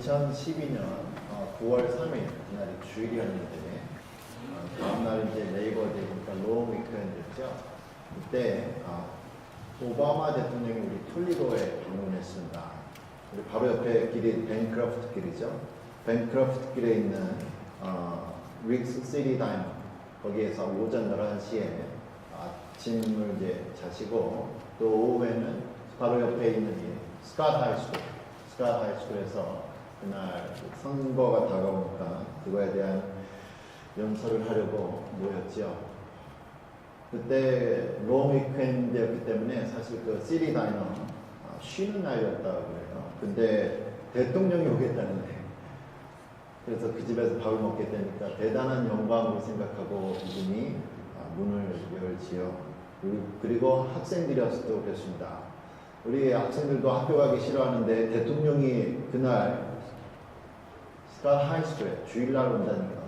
2012년 9월 3일 그날이 주일이었는데 어, 다음날 이제 네이버 데이니까 롱 위크엔드였죠. 그때 아, 오바마 대통령이 우리 톨리도에 방문했습니다. 우리 바로 옆에 길이 벤크러프트 길이죠. 벤크러프트 길에 있는 어, 릭스 시티 다이너 거기에서 오전 11시에 아침을 이제 자시고 또 오후에는 바로 옆에 있는 이 스캇 하이스쿨 스캇 하이스쿨에서 그날 그 선거가 다가오니까 그거에 대한 연설을 하려고 모였죠. 그때 롱 위크엔드였기 때문에 사실 그 시리 다이너 아, 쉬는 날이었다고 그래요. 근데 대통령이 오겠다는데 그래서 그 집에서 밥을 먹게 되니까 대단한 영광으로 생각하고 이분이 아, 문을 열지요. 그리고- 그리고 학생들이었을 그랬습니다. 우리 학생들도 학교 가기 싫어하는데 대통령이 그날 스타 하이스쿨에 주일날 온다니까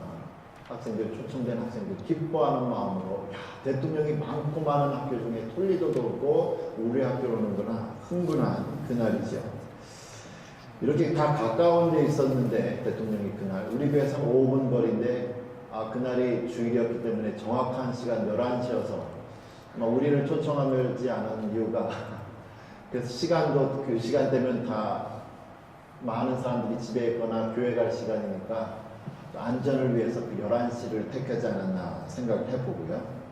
학생들 초청된 학생들 기뻐하는 마음으로 야 대통령이 많고 많은 학교 중에 톨리도도 오고 우리 학교로 오는구나 흥분한 그날이죠. 이렇게 다 가까운 데 있었는데 대통령이 그날 우리 교회에서 5분 거리인데 아 그날이 주일이었기 때문에 정확한 시간 11시여서 우리를 초청하지 않은 이유가 그래서 시간도 그 시간 되면 다 많은 사람들이 집에 있거나 교회 갈 시간이니까 안전을 위해서 그 11시를 택하지 않았나 생각을 해보고요.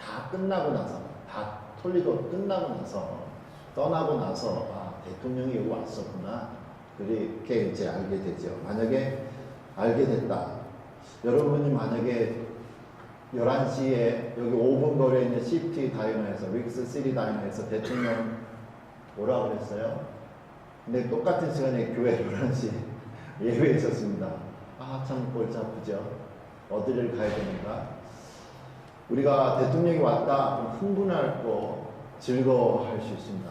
다 끝나고 나서, 다 톨리도 끝나고 나서, 떠나고 나서, 아, 대통령이 왔었구나. 그렇게 이제 알게 되죠. 만약에 알게 됐다. 여러분이 만약에 11시에 여기 5분 거리에 있는 시티 다이너에서, 릭스 시티 다이너에서 대통령 오라 그랬어요. 근데 똑같은 시간에 교회 11시 예배에 있었습니다. 아, 참 골치 아프죠. 어디를 가야 되는가? 우리가 대통령이 왔다 좀 흥분하고 즐거워할 수 있습니다.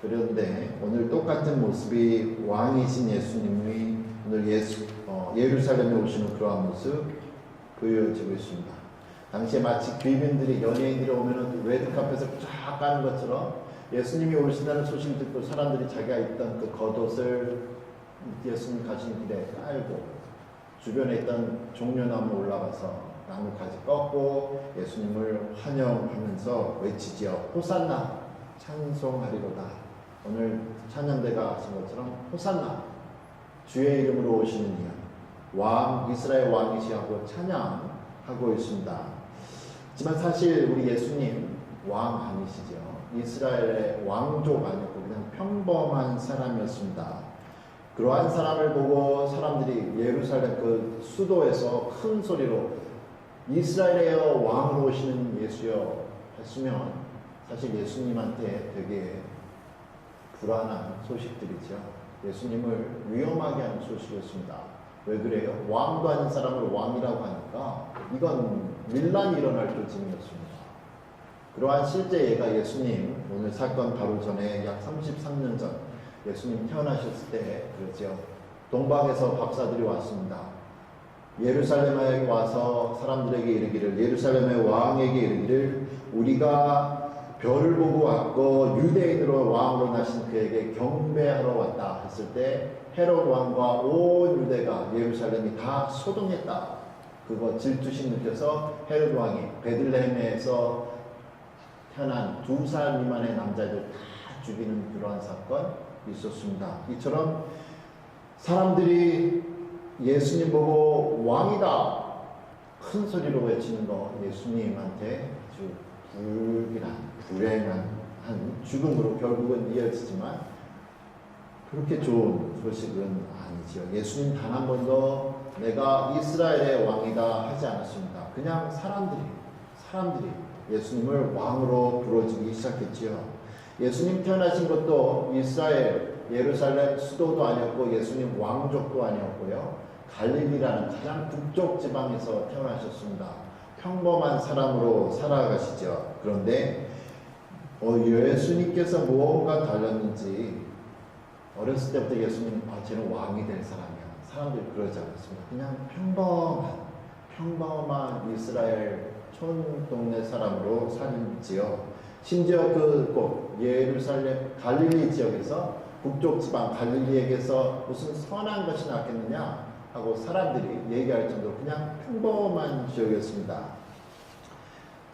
그런데 오늘 똑같은 모습이 왕이신 예수님이 오늘 예수, 어, 예루살렘에 오시는 그러한 모습 보여지고 있습니다. 당시에 마치 귀빈들이 연예인들이 오면은 레드카펫을 쫙 까는 것처럼 예수님이 오신다는 소식을 듣고 사람들이 자기가 입던 그 겉옷을 예수님 가신 길에 깔고 주변에 있던 종려나무 올라가서 나무까지 꺾고 예수님을 환영하면서 외치지요. 호산나 찬송하리로다. 오늘 찬양대가 하신 것처럼 호산나 주의 이름으로 오시는 이여 왕 이스라엘 왕이시 하고 찬양하고 있습니다. 하지만 사실 우리 예수님 왕 아니시죠. 이스라엘의 왕족 아니고 그냥 평범한 사람이었습니다. 그러한 사람을 보고 사람들이 예루살렘 그 수도에서 큰 소리로 이스라엘의 왕으로 오시는 예수여 했으면 사실 예수님한테 되게 불안한 소식들이죠. 예수님을 위험하게 하는 소식이었습니다. 왜 그래요? 왕도 아닌 사람을 왕이라고 하니까 이건 밀란이 일어날 조짐이었습니다. 그러한 실제 예가 예수님 오늘 사건 바로 전에 약 33년 전 예수님 태어나셨을 때 그러죠. 동방에서 박사들이 왔습니다. 예루살렘에 와서 사람들에게 이르기를 예루살렘의 왕에게 이르기를 우리가 별을 보고 왔고 유대인으로 왕으로 나신 그에게 경배하러 왔다 했을 때 헤롯 왕과 온 유대가 예루살렘이 다 소동했다. 그거 질투심 느껴서 헤롯 왕이 베들레헴에서 태어난 두살 미만의 남자들 다 죽이는 그러한 사건 있었습니다. 이처럼 사람들이 예수님 보고 왕이다 큰 소리로 외치는 거 예수님한테 아주 불길한 불행한 한 죽음으로 결국은 이어지지만 그렇게 좋은 소식은 아니지요. 예수님 단 한 번도 내가 이스라엘의 왕이다 하지 않았습니다. 그냥 사람들이 사람들이 예수님을 왕으로 부르짖기 시작했지요. 예수님 태어나신 것도 이스라엘 예루살렘 수도도 아니었고 예수님 왕족도 아니었고요. 갈릴리라는 가장 북쪽 지방에서 태어나셨습니다. 평범한 사람으로 살아가시죠. 그런데 어, 예수님께서 무언가 달랐는지 어렸을 때부터 예수님 아 쟤는 왕이 될 사람이야. 사람들이 그러지 않았습니다. 그냥 평범한 평범한 이스라엘 촌 동네 사람으로 살지요. 심지어 그곳 예루살렘 갈릴리 지역에서 북쪽 지방 갈릴리에게서 무슨 선한 것이 나겠느냐 하고 사람들이 얘기할 정도로 그냥 평범한 지역이었습니다.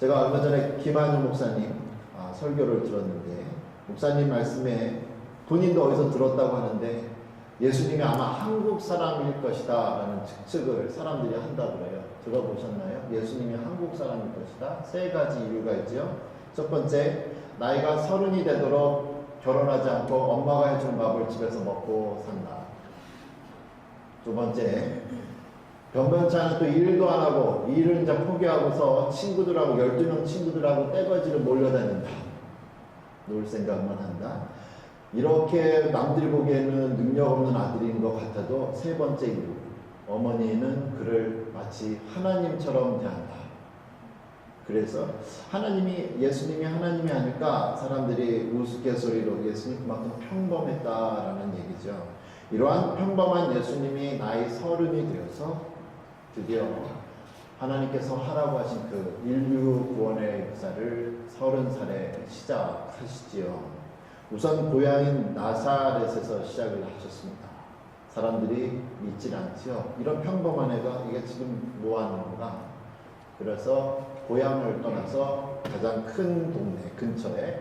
제가 얼마 전에 김한우 목사님 아, 설교를 들었는데 목사님 말씀에 본인도 어디서 들었다고 하는데 예수님이 아마 한국 사람일 것이다 라는 측측을 사람들이 한다고 해요 들어보셨나요? 예수님이 한국 사람일 것이다. 세 가지 이유가 있죠. 첫 번째, 나이가 서른이 되도록 결혼하지 않고 엄마가 해준 밥을 집에서 먹고 산다. 두 번째, 변변치 않은 또 일도 안 하고 일을 이제 포기하고서 친구들하고 12명 친구들하고 떼거지를 몰려다닌다. 놀 생각만 한다. 이렇게 남들이 보기에는 능력 없는 아들인 것 같아도 세 번째 이유. 어머니는 그를 마치 하나님처럼 대한다. 그래서 하나님이 예수님이 하나님이 아닐까 사람들이 우스갯소리로 예수님 그만큼 평범했다라는 얘기죠. 이러한 평범한 예수님이 나이 서른이 되어서 드디어 하나님께서 하라고 하신 그 인류 구원의 역사를 서른 살에 시작하시지요. 우선 고향인 나사렛에서 시작을 하셨습니다. 사람들이 믿질 않지요. 이런 평범한 애가 이게 지금 뭐 하는 건가? 그래서 고향을 떠나서 가장 큰 동네 근처에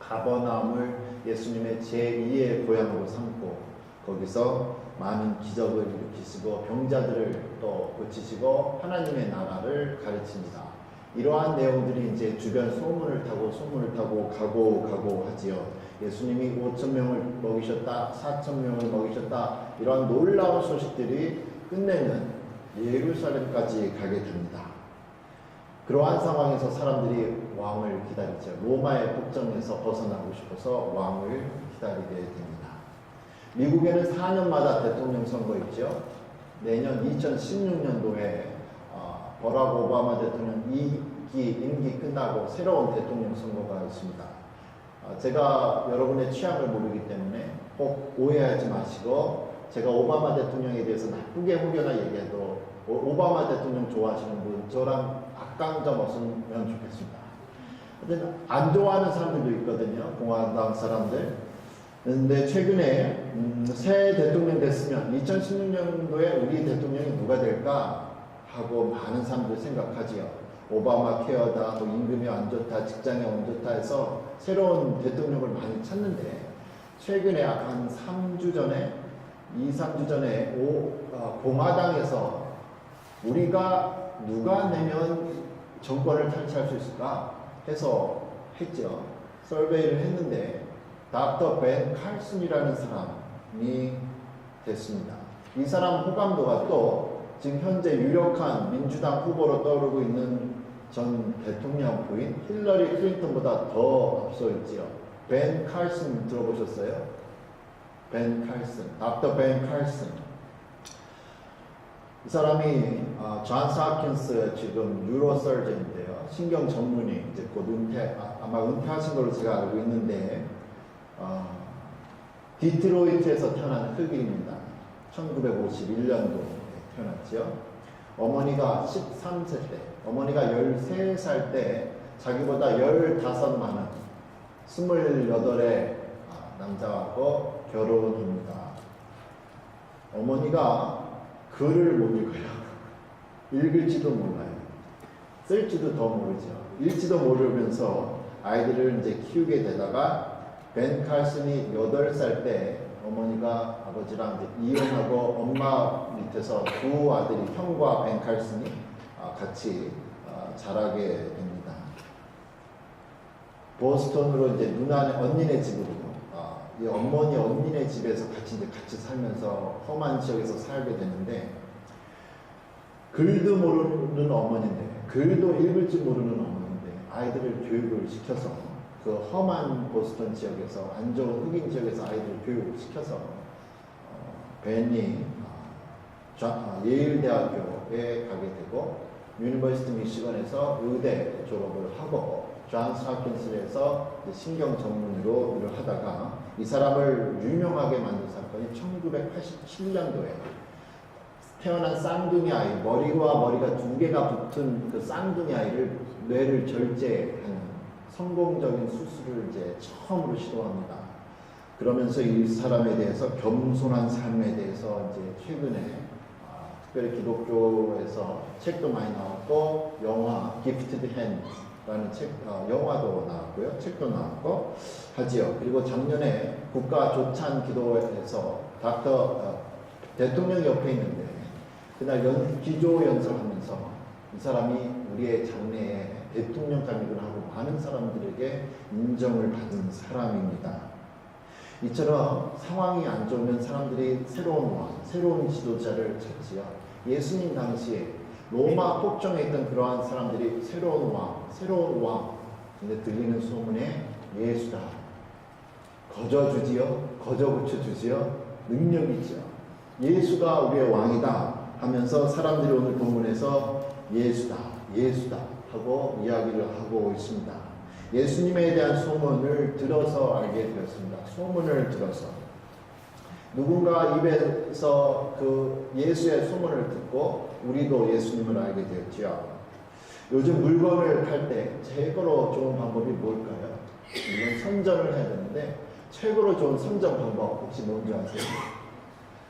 가버나움을 예수님의 제2의 고향으로 삼고 거기서 많은 기적을 일으키시고 병자들을 또 고치시고 하나님의 나라를 가르칩니다. 이러한 내용들이 이제 주변 소문을 타고 소문을 타고 가고 가고 하지요. 예수님이 5천 명을 먹이셨다, 4천 명을 먹이셨다 이러한 놀라운 소식들이 끝내는 예루살렘까지 가게 됩니다. 그러한 상황에서 사람들이 왕을 기다리죠. 로마의 폭정에서 벗어나고 싶어서 왕을 기다리게 됩니다. 미국에는 4년마다 대통령 선거 있죠. 내년 2016년도에 어, 버락 오바마 대통령 2기 임기 끝나고 새로운 대통령 선거가 있습니다. 어, 제가 여러분의 취향을 모르기 때문에 꼭 오해하지 마시고 제가 오바마 대통령에 대해서 나쁘게 혹여나 얘기해도 오- 오바마 대통령 좋아하시는 분 저랑 악강점 없으면 좋겠습니다. 근데 안 좋아하는 사람들도 있거든요. 공화당 사람들. 근데 최근에 음, 새 대통령 됐으면 2016년도에 우리 대통령이 누가 될까 하고 많은 사람들이 생각하지요. 오바마 케어다, 뭐 임금이 안 좋다, 직장이 안 좋다 해서 새로운 대통령을 많이 찾는데 최근에 약한 3주 전에 2, 3주 전에 오, 어, 공화당에서 우리가 누가 내면 정권을 탈취할 수 있을까 해서 했죠. 설베이를 했는데 닥터 벤 칼슨이라는 사람이 됐습니다. 이 사람 호감도가 또 지금 현재 유력한 민주당 후보로 떠오르고 있는 전 대통령 부인 힐러리 클린턴보다 더 앞서 있지요. 벤 칼슨 들어보셨어요? 벤 칼슨, 닥터 벤 칼슨. 이 사람이 어, 존스 홉킨스 지금 유로설전인데요. 신경 전문의 이제 곧 은퇴 아, 아마 은퇴하신 걸로 제가 알고 있는데 어, 디트로이트에서 태어난 흑인입니다. 1951년도에 태어났죠. 어머니가 13세 때, 어머니가 13살 때 자기보다 15 많은 28의 아, 남자하고 결혼합니다. 어머니가 글을 못 읽어요. 읽을지도 몰라요. 쓸지도 더 모르죠. 읽지도 모르면서 아이들을 이제 키우게 되다가 벤 칼슨이 8살 때 어머니가 아버지랑 이혼하고 엄마 밑에서 두 아들이 형과 벤 칼슨이 아, 같이 아, 자라게 됩니다. 보스턴으로 이제 누나네 언니네 집으로 아, 이 어머니 언니네 집에서 같이 이제 같이 살면서 험한 지역에서 살게 되는데 글도 모르는 어머니인데 글도 읽을 줄 모르는 어머니인데 아이들을 교육을 시켜서 그 험한 보스턴 지역에서 안 좋은 흑인 지역에서 아이들을 교육을 시켜서 어, 벤이 어, 좌- 어, 예일 대학교에 가게 되고 유니버시티 미시건에서 의대 졸업을 하고 존스 홉킨스에서 이제 신경 전문의로 일을 하다가 이 사람을 유명하게 만든 사건이 1987년도에 태어난 쌍둥이 아이 머리와 머리가 두 개가 붙은 그 쌍둥이 아이를 뇌를 절제하는 성공적인 수술을 이제 처음으로 시도합니다. 그러면서 이 사람에 대해서 겸손한 삶에 대해서 이제 최근에 아, 특별히 기독교에서 책도 많이 나왔고 영화 Gifted Hands라는 책 어, 영화도 나왔고요 책도 나왔고 하지요 그리고 작년에 국가 조찬 기도에서 닥터 어, 대통령 옆에 있는데 그날 연, 기조 연설하면서 이 사람이 우리의 장래에 대통령 당직을 하고 많은 사람들에게 인정을 받은 사람입니다. 이처럼 상황이 안 좋으면 사람들이 새로운 왕, 새로운 지도자를 찾지요. 예수님 당시에 로마 폭정에 있던 그러한 사람들이 새로운 왕, 새로운 왕. 근데 들리는 소문에 예수다. 거저 주지요. 거저 붙여 주지요. 능력이죠. 예수가 우리의 왕이다 하면서 사람들이 오늘 본문에서 예수다, 예수다 하고 이야기를 하고 있습니다. 예수님에 대한 소문을 들어서 알게 되었습니다. 소문을 들어서. 누군가 입에서 그 예수의 소문을 듣고 우리도 예수님을 알게 되었지요. 요즘 물건을 팔 때 최고로 좋은 방법이 뭘까요? 물론 선전을 해야 되는데 최고로 좋은 선전 방법 혹시 뭔지 아세요?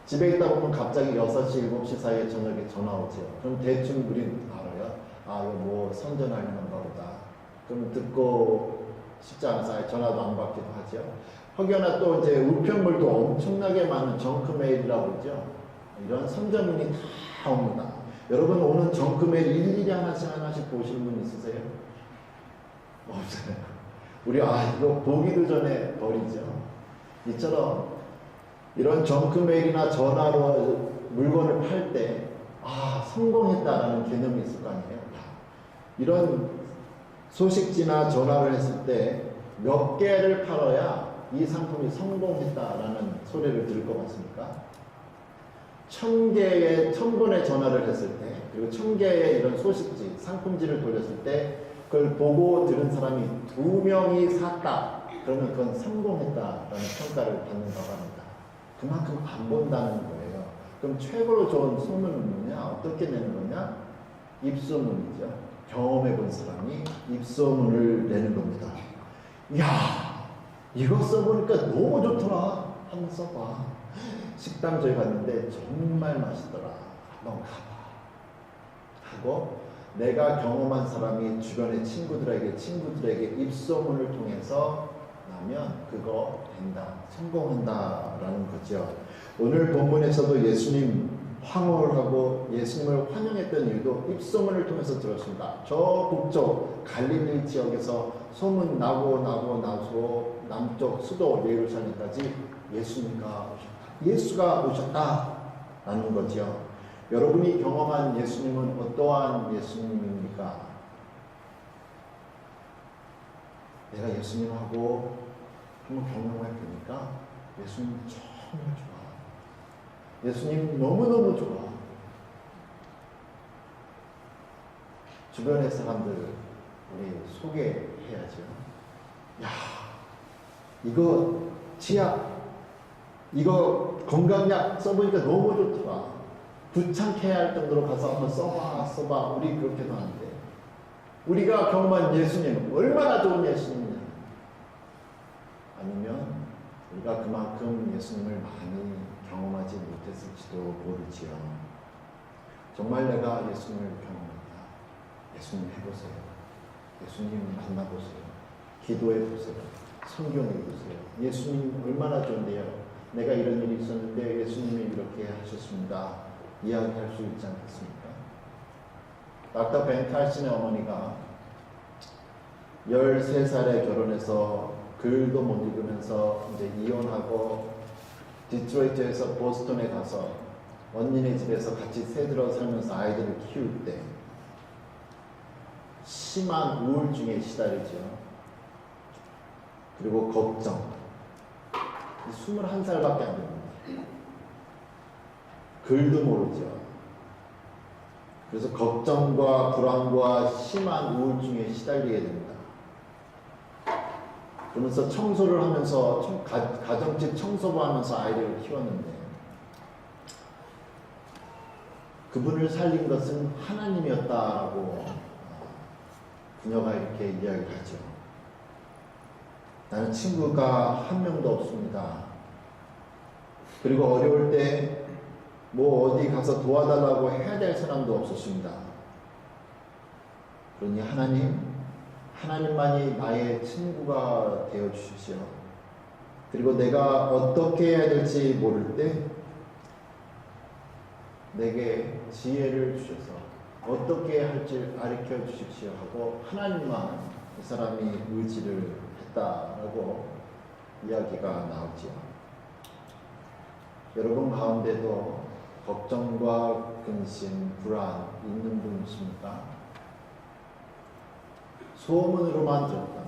집에 있다 보면 갑자기 6시, 7시 사이에 저녁에 전화 오죠. 그럼 대충 우린 알아요. 아, 이거 뭐 선전하려는 거보다. 그럼 듣고 싶지 않아서 전화도 안 받기도 하죠. 혹여나 또 이제 우편물도 엄청나게 많은 정크메일이라고 그러죠. 이런 선전문이 다 옵니다. 여러분 오는 정크메일 일일이 하나씩 하나씩 보시는 분 있으세요? 없어요. 우리 아 이거 보기도 전에 버리죠. 이처럼 이런 정크메일이나 전화로 물건을 팔 때, 아, 성공했다라는 개념이 있을 거 아니에요. 이런 소식지나 전화를 했을 때 몇 개를 팔아야 이 상품이 성공했다라는 소리를 들을 것 같습니까? 천 개의, 천 번의 전화를 했을 때, 그리고 천 개의 이런 소식지, 상품지를 돌렸을 때, 그걸 보고 들은 사람이 두 명이 샀다. 그러면 그건 성공했다라는 평가를 받는다고 합니다. 그만큼 안 본다는 거예요. 그럼 최고로 좋은 소문은 뭐냐? 어떻게 내는 거냐? 입소문이죠. 경험해 본 사람이 입소문을 내는 겁니다. 야, 이거 써보니까 너무 좋더라. 한번 써봐. 식당 저희 갔는데 정말 맛있더라. 한번 가봐. 하고 내가 경험한 사람이 주변의 친구들에게 친구들에게 입소문을 통해서 나면 그거 된다. 성공한다 라는 거죠. 오늘 본문에서도 예수님 황홀하고 예수님을 환영했던 이유도 입소문을 통해서 들었습니다. 저 북쪽 갈릴리 지역에서 소문 나고 나고 나서 남쪽 수도 예루살렘까지 예수님가 오셨다. 예수가 오셨다라는 거죠. 여러분이 경험한 예수님은 어떠한 예수님입니까? 내가 예수님하고 한번 경험해 보니까 예수님 정말 좋아. 예수님 너무너무 좋아. 주변의 사람들 우리 소개해야죠. 야, 이거 치약, 이거 건강약 써보니까 너무 좋더라. 부창케 할 정도로 가서 한번 써봐, 써봐. 우리 그렇게도 하는데. 우리가 경험한 예수님, 얼마나 좋은 예수님이냐. 아니면 우리가 그만큼 예수님을 많이 못했을지도 모르지요. 정말 내가 예수님을 경험했다. 예수님 해보세요. 예수님 만나보세요. 기도해 보세요. 성경해 보세요. 예수님 얼마나 좋은데요. 내가 이런 일이 있었는데 예수님이 이렇게 하셨습니다. 이야기할 수 있지 않겠습니까? 닥터 벤 칼슨의 어머니가 13살에 결혼해서 글도 못 읽으면서 이제 이혼하고 디트로이트에서 보스턴에 가서 언니네 집에서 같이 새들어 살면서 아이들을 키울 때 심한 우울증에 시달리죠. 그리고 걱정. 21살밖에 안 됩니다. 글도 모르죠. 그래서 걱정과 불안과 심한 우울증에 시달리게 됩니다. 그러면서 청소를 하면서 청- 가, 가정집 청소부 하면서 아이를 키웠는데 그분을 살린 것은 하나님이었다라고 그녀가 이렇게 이야기를 하죠. 나는 친구가 한 명도 없습니다. 그리고 어려울 때 뭐 어디 가서 도와달라고 해야 될 사람도 없었습니다. 그러니 하나님, 하나님만이 나의 친구가 되어 주십시오. 그리고 내가 어떻게 해야 될지 모를 때 내게 지혜를 주셔서 어떻게 할지 가르쳐 주십시오 하고 하나님만 이 사람이 의지를 했다라고 이야기가 나오지요. 여러분 가운데도 걱정과 근심, 불안 있는 분 있습니까? 소문으로만 들었던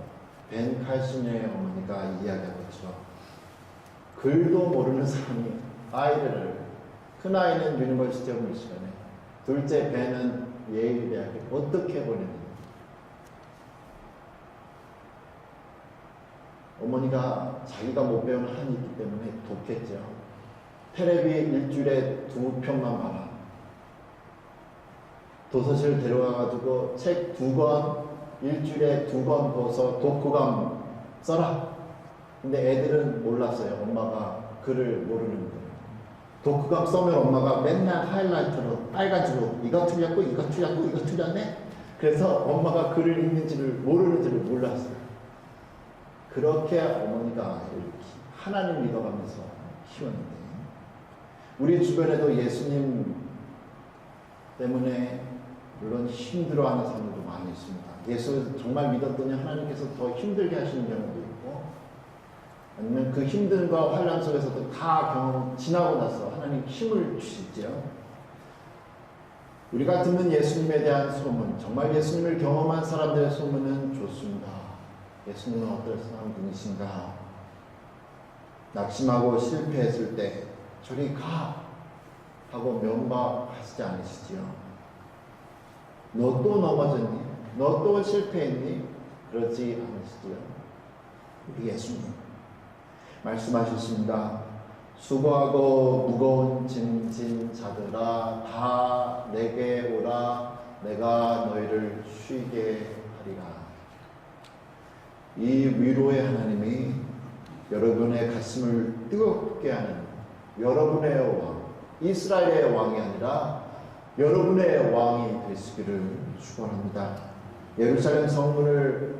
벤 칼슨의 어머니가 이야기한 것처럼 글도 모르는 사람이 아이들을 큰 아이는 유니버시티 오브 미시간에 둘째 벤은 예일 대학에 어떻게 보내는가 어머니가 자기가 못 배운 한이 있기 때문에 돕겠죠. 테레비 일주일에 두 편만 봐라. 도서실 데려가가지고 책 두 권, 일주일에 두권 보서 독후감 써라. 근데 애들은 몰랐어요. 엄마가 글을 모르는 거예요. 독후감 써면 엄마가 맨날 하이라이터로 빨간줄로 이거 틀렸고 이거 틀렸고 이거 틀렸네. 그래서 엄마가 글을 읽는지를 모르는지를 몰랐어요. 그렇게 어머니가 이렇게 하나님 믿어가면서 키웠는데 우리 주변에도 예수님 때문에 물론 힘들어하는 사람들도 많이 있습니다. 예수 정말 믿었더니 하나님께서 더 힘들게 하시는 경우도 있고 아니면 그 힘듦과 환란 속에서도 다 경험 지나고 나서 하나님 힘을 주시죠. 우리가 듣는 예수님에 대한 소문, 정말 예수님을 경험한 사람들의 소문은 좋습니다. 예수님은 어떤 사람 분이신가? 낙심하고 실패했을 때 저리 가 하고 면박하시지 않으시지요. 너 또 넘어졌니? 너 또 실패했니? 그러지 않으시지요. 우리 예수님 말씀하셨습니다. 수고하고 무거운 짐진 자들아 다 내게 오라 내가 너희를 쉬게 하리라. 이 위로의 하나님이 여러분의 가슴을 뜨겁게 하는 여러분의 왕, 이스라엘의 왕이 아니라 여러분의 왕이 되시기를 축원합니다. 예루살렘 성문을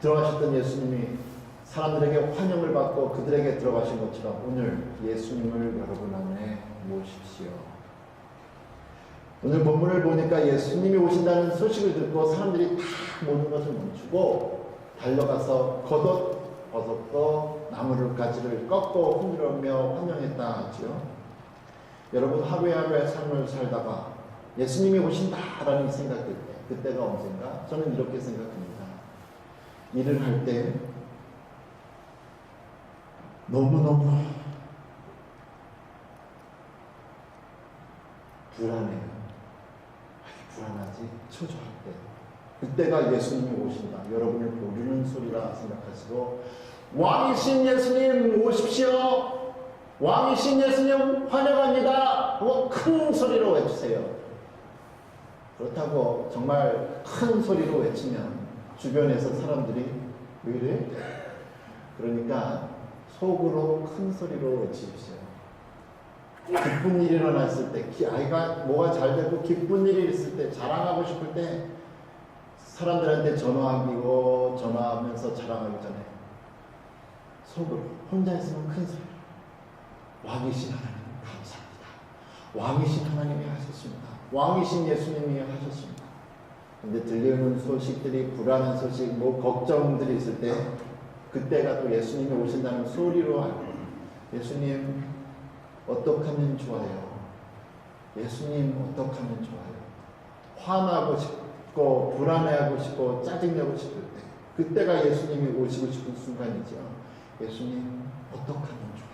들어가셨던 예수님이 사람들에게 환영을 받고 그들에게 들어가신 것처럼 오늘 예수님을 여러분 안에 모십시오. 오늘 본문을 보니까 예수님이 오신다는 소식을 듣고 사람들이 다 모든 것을 멈추고 달려가서 겉옷 벗었고 나무를 가지를 꺾고 흔들며 환영했다 하지요. 여러분 하루에 하루의 삶을 살다가 예수님이 오신다라는 생각들 때 그때가 언젠가 저는 이렇게 생각합니다. 일을 할 때 너무너무 불안해요. 불안하지? 초조할 때. 그때가 예수님이 오신다. 여러분을 부르는 소리라 생각하시고 왕이신 예수님 오십시오. 왕이신 예수님 환영합니다. 하고 큰 소리로 외치세요. 그렇다고 정말 큰 소리로 외치면 주변에서 사람들이 왜 이래? 그러니까 속으로 큰 소리로 외치십시오. 기쁜 일이 일어났을 때, 아이가 뭐가 잘 되고 기쁜 일이 있을 때, 자랑하고 싶을 때, 사람들한테 전화하고 전화하면서 자랑하기 전에 속으로 혼자 있으면 큰 소리로 왕이신 하나님 감사합니다. 왕이신 하나님이 하셨습니다. 왕이신 예수님이 하셨습니다. 근데 들리는 소식들이 불안한 소식, 뭐 걱정들이 있을 때 그때가 또 예수님이 오신다는 소리로 알고 예수님 어떻게 하면 좋아요? 예수님 어떻게 하면 좋아요? 화나고 싶고 불안해하고 싶고 짜증내고 싶을 때 그때가 예수님이 오시고 싶은 순간이죠. 예수님 어떻게 하면 좋아요?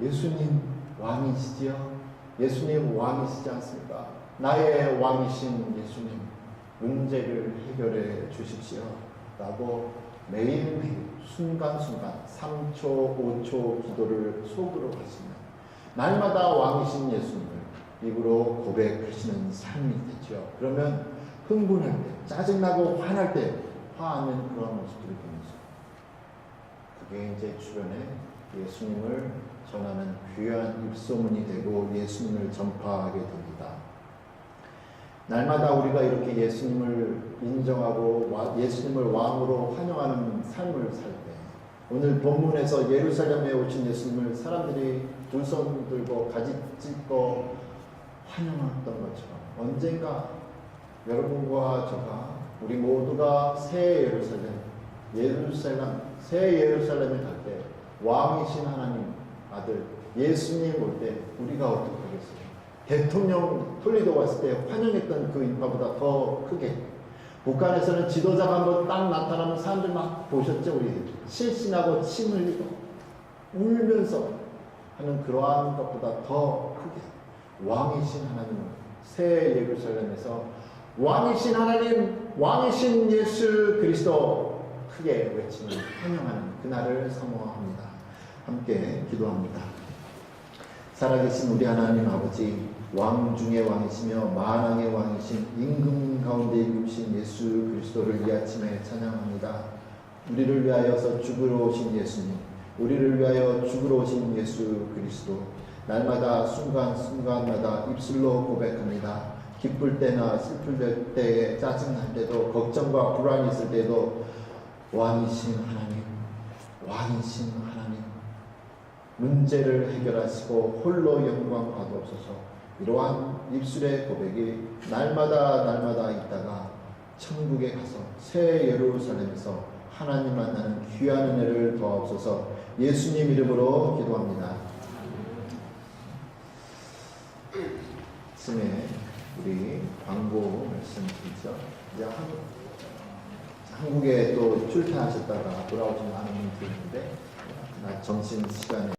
예수님 왕이시지요? 예수님 왕이시지 않습니까? 나의 왕이신 예수님 문제를 해결해 주십시오. 라고 매일매일 순간순간 3초, 5초 기도를 속으로 하시면 날마다 왕이신 예수님을 입으로 고백하시는 삶이 되죠. 그러면 흥분할 때, 짜증나고 화날 때 화하는 그런 모습들을 보면서 그게 이제 주변에 예수님을 전하는 귀한 입소문이 되고 예수님을 전파하게 됩니다. 날마다 우리가 이렇게 예수님을 인정하고 와- 예수님을 왕으로 환영하는 삶을 살 때, 오늘 본문에서 예루살렘에 오신 예수님을 사람들이 두 손 들고 가지 찢고 환영했던 것처럼 언젠가 여러분과 저가 우리 모두가 새 예루살렘, 예루살렘, 새 예루살렘에 갈 때 왕이신 하나님 아들 예수님 올 때 우리가 어떻게 하겠어요? 대통령 톨리도 왔을 때 환영했던 그 인파보다 더 크게 북한에서는 지도자가 한번 딱 나타나면 사람들 막 보셨죠 우리 실신하고 침 흘리고 울면서 하는 그러한 것보다 더 크게 왕이신 하나님을 새 예루살렘에서 왕이신 하나님 왕이신 예수 그리스도 크게 외치는 환영하는 그날을 사모합니다. 함께 기도합니다. 살아계신 우리 하나님 아버지 왕 중의 왕이시며 만왕의 왕이신 임금 가운데 이루신 예수 그리스도를 이 아침에 찬양합니다. 우리를 위하여서 죽으러 오신 예수님, 우리를 위하여 죽으러 오신 예수 그리스도, 날마다 순간순간마다 입술로 고백합니다. 기쁠 때나 슬플 때에 짜증날 때도 걱정과 불안이 있을 때도 왕이신 하나님, 왕이신 하나님, 문제를 해결하시고 홀로 영광 받옵소서. 이러한 입술의 고백이 날마다 날마다 있다가 천국에 가서 새 예루살렘에서 하나님 만나는 귀한 은혜를 더하옵소서. 예수님 이름으로 기도합니다. 아침에 우리 광고 말씀 드리죠. 이제 한국, 한국에 또 출퇴하셨다가 돌아오신 많은 있는데 나 점심 시간에